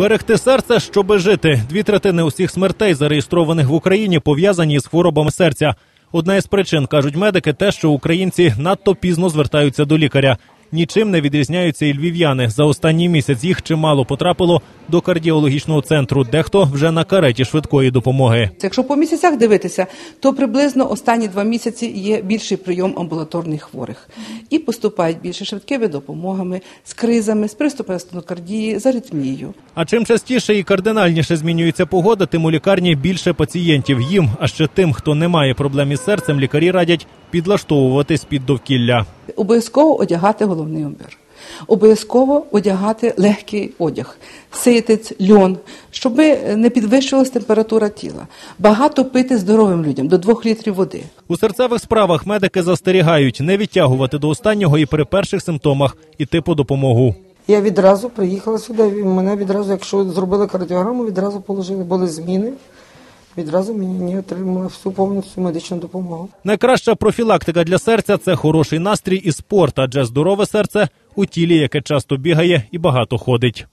Берегти серце, щоби жити. Дві третини усіх смертей, зареєстрованих в Україні, пов'язані з хворобами серця. Одна із причин, кажуть медики, те, що українці надто пізно звертаються до лікаря. Нічим не відрізняються і львів'яни. За останній місяць їх чимало потрапило до кардіологічного центру. Дехто вже на кареті швидкої допомоги. Якщо по місяцях дивитися, то приблизно останні два місяці є більший прийом амбулаторних хворих і поступають більше швидкими допомогами з кризами, з приступами стенокардії, з аритмією. А чим частіше і кардинальніше змінюється погода, тим у лікарні більше пацієнтів. Їм, а ще тим, хто не має проблем із серцем, лікарі радять підлаштовуватись під довкілля. Обов'язково одягати головний убір. Обов'язково одягати легкий одяг, ситець, льон, щоб не підвищувалася температура тіла. Багато пити здоровим людям до 2 літрів води. У серцевих справах медики застерігають не відтягувати до останнього і при перших симптомах іти по допомогу. Я відразу приїхала сюди. Мене відразу, якщо зробили кардіограму, відразу положили. Були зміни. Відразу мені отримали всю повністю медичну допомогу. Найкраща профілактика для серця це хороший настрій і спорт, адже здорове серце у тілі, яке часто бігає і багато ходить.